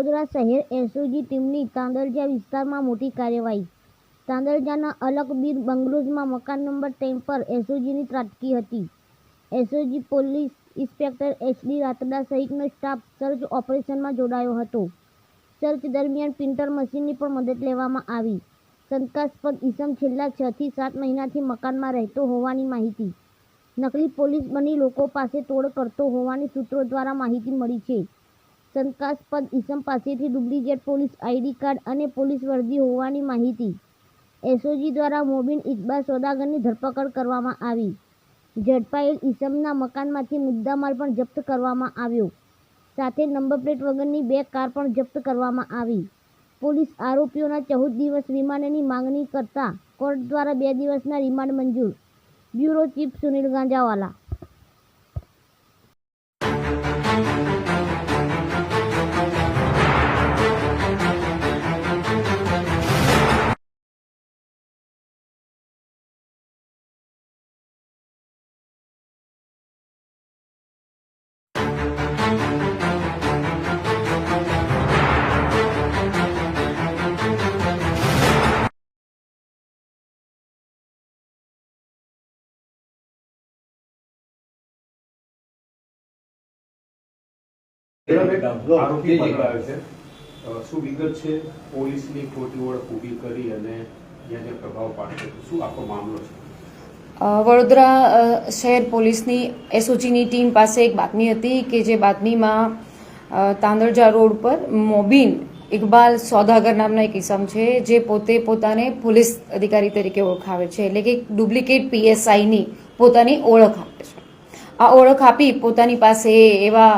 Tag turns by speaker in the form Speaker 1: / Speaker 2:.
Speaker 1: શહેર એસઓજી ટીમની તાંદરજા વિસ્તારમાં મોટી કાર્યવાહી. તાંદરજાના અલકબીર બંગલોઝમાં મકાન નંબર ટેન પર એસઓજીની ત્રાટકી હતી. SOG police inspector HD Ratda સહિતનો સ્ટાફ સર્ચ ઓપરેશનમાં જોડાયો હતો. સર્ચ દરમિયાન પ્રિન્ટર મશીનની પણ મદદ લેવામાં આવી. શંકાસ્પદ ઈસમ છેલ્લા છ થી સાત મહિનાથી મકાનમાં રહેતો હોવાની માહિતી. નકલી પોલીસ બની લોકો પાસે તોડ કરતો હોવાની સૂત્રો દ્વારા માહિતી મળી છે. શંકાસ્પદ ઈસમ પાસેથી ડુપ્લિકેટ પોલીસ આઈડી કાર્ડ અને પોલીસ વર્દી હોવાની માહિતી. એસઓજી દ્વારા મોબીન ઇકબાલ સોદાગરની ધરપકડ કરવામાં આવી. ઝડપાયેલ ઈસમના મકાનમાંથી મુદ્દામાલ પણ જપ્ત કરવામાં આવ્યો. સાથે નંબર પ્લેટ વગરની બે કાર પણ જપ્ત કરવામાં આવી. પોલીસ આરોપીઓના ચૌદ દિવસ રિમાન્ડની માંગણી કરતા કોર્ટ દ્વારા બે દિવસના રિમાન્ડ મંજૂર. Bureau chief Sunil Ganjawala.
Speaker 2: આરોપી પકડાયો છે. શું વિગત છે? પોલીસની ખોટી ઓળખ ઊભી કરી અને જે પ્રભાવ પાડશે શું આખો મામલો છે?
Speaker 3: વડોદરા શહેર પોલીસની એસઓજીની ટીમ પાસે એક બાતમી હતી કે જે બાતમીમાં તાંદળજા રોડ પર મોબીન ઇકબાલ સોદાગર નામના એક ઇસમ છે જે પોતે પોતાને પોલીસ અધિકારી તરીકે ઓળખાવે છે. એટલે કે ડુપ્લિકેટ પીએસઆઈની પોતાની ઓળખ આપે છે. આ ઓળખ આપી પોતાની પાસે એવા